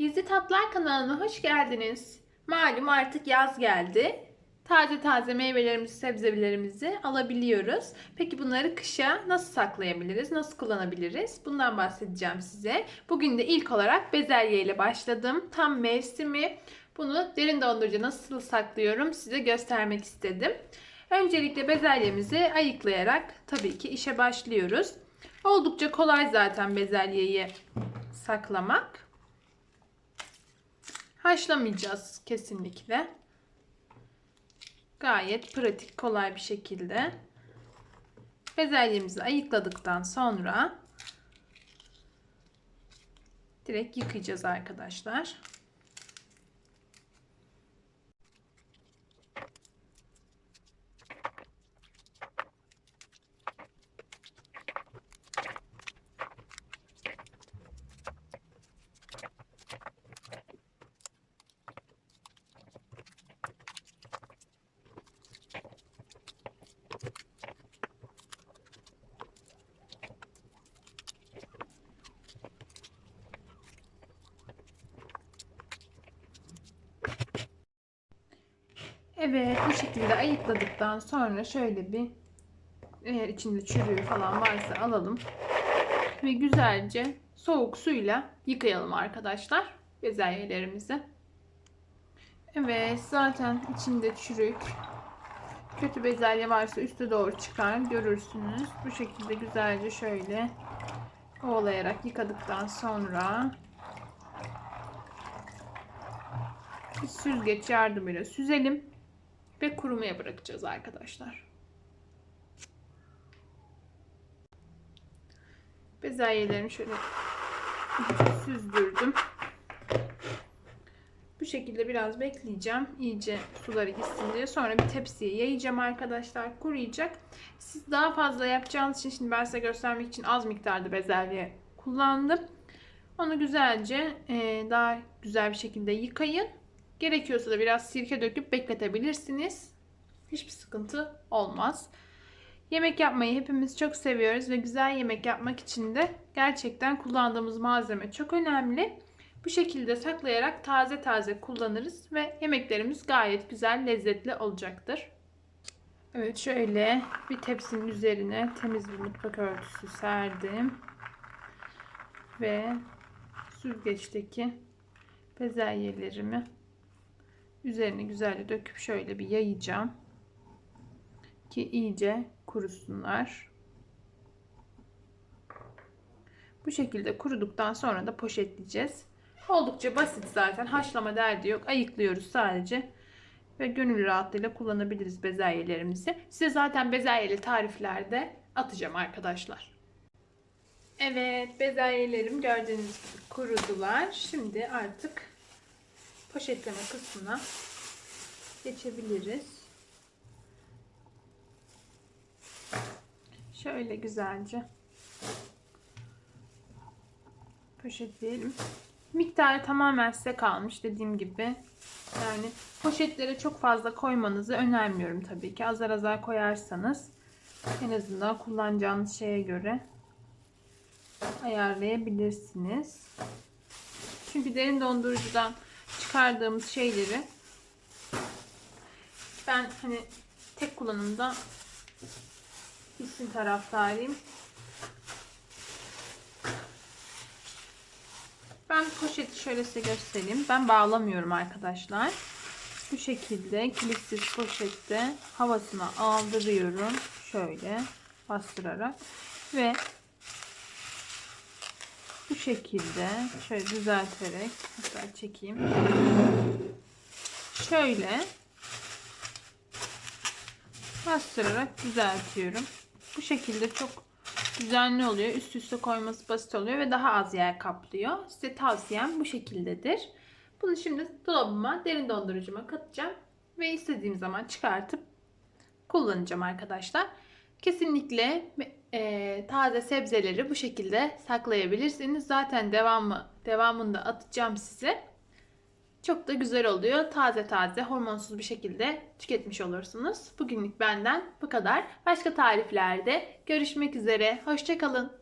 Gizli Tatlar kanalına hoş geldiniz. Malum artık yaz geldi. Taze taze meyvelerimizi, sebzelerimizi alabiliyoruz. Peki bunları kışa nasıl saklayabiliriz, nasıl kullanabiliriz? Bundan bahsedeceğim size. Bugün de ilk olarak bezelye ile başladım. Tam mevsimi. Bunu derin dondurucuda nasıl saklıyorum size göstermek istedim. Öncelikle bezelyemizi ayıklayarak tabii ki işe başlıyoruz. Oldukça kolay zaten bezelyeyi saklamak. Haşlamayacağız kesinlikle. Gayet pratik, kolay bir şekilde. Bezelyemizi ayıkladıktan sonra direkt yıkayacağız arkadaşlar. Evet bu şekilde ayıkladıktan sonra şöyle bir eğer içinde çürüğü falan varsa alalım. Ve güzelce soğuk suyla yıkayalım arkadaşlar bezelyelerimizi. Evet zaten içinde çürük kötü bezelye varsa üste doğru çıkar görürsünüz. Bu şekilde güzelce şöyle ovalayarak yıkadıktan sonra bir süzgeç yardımıyla süzelim ve kurumaya bırakacağız arkadaşlar. Bezelyelerimi şöyle süzdürdüm. Bu şekilde biraz bekleyeceğim. İyice suları gitsin diye. Sonra bir tepsiye yayacağım arkadaşlar. Kuruyacak. Siz daha fazla yapacağınız için şimdi ben size göstermek için az miktarda bezelye kullandım. Onu güzelce e, daha güzel bir şekilde yıkayın. Gerekiyorsa da biraz sirke döküp bekletebilirsiniz. Hiçbir sıkıntı olmaz. Yemek yapmayı hepimiz çok seviyoruz ve güzel yemek yapmak için de gerçekten kullandığımız malzeme çok önemli. Bu şekilde saklayarak taze taze kullanırız ve yemeklerimiz gayet güzel, lezzetli olacaktır. Evet şöyle bir tepsinin üzerine temiz bir mutfak örtüsü serdim. Ve süzgeçteki bezelyelerimi üzerine güzelce döküp şöyle bir yayacağım. Ki iyice kurusunlar. Bu şekilde kuruduktan sonra da poşetleyeceğiz. Oldukça basit zaten. Haşlama derdi yok. Ayıklıyoruz sadece. Ve gönül rahatlığıyla kullanabiliriz bezelyelerimizi. Size zaten bezelyeli tariflerde atacağım arkadaşlar. Evet bezelyelerim gördüğünüz gibi kurudular. Şimdi artık poşetleme kısmına geçebiliriz. Şöyle güzelce poşetleyelim. Miktarı tamamen size kalmış dediğim gibi. Yani poşetlere çok fazla koymanızı önermiyorum tabii ki. Azar azar koyarsanız en azından kullanacağınız şeye göre ayarlayabilirsiniz. Çünkü derin dondurucudan çıkardığımız şeyleri ben hani tek kullanımda gitsin taraftarıyım. Ben poşeti şöyle size göstereyim. Ben bağlamıyorum arkadaşlar. Bu şekilde kilitsiz poşette havasına aldırıyorum. Şöyle bastırarak. Ve şekilde şöyle düzelterek hatta çekeyim. Şöyle bastırarak düzeltiyorum. Bu şekilde çok düzenli oluyor. Üst üste koyması basit oluyor ve daha az yer kaplıyor. Size tavsiyem bu şekildedir. Bunu şimdi dolabıma, derin dondurucuma katacağım ve istediğim zaman çıkartıp kullanacağım arkadaşlar. Kesinlikle e, taze sebzeleri bu şekilde saklayabilirsiniz. Zaten devamı devamında atacağım size. Çok da güzel oluyor. Taze taze hormonsuz bir şekilde tüketmiş olursunuz. Bugünlük benden bu kadar. Başka tariflerde görüşmek üzere. Hoşçakalın.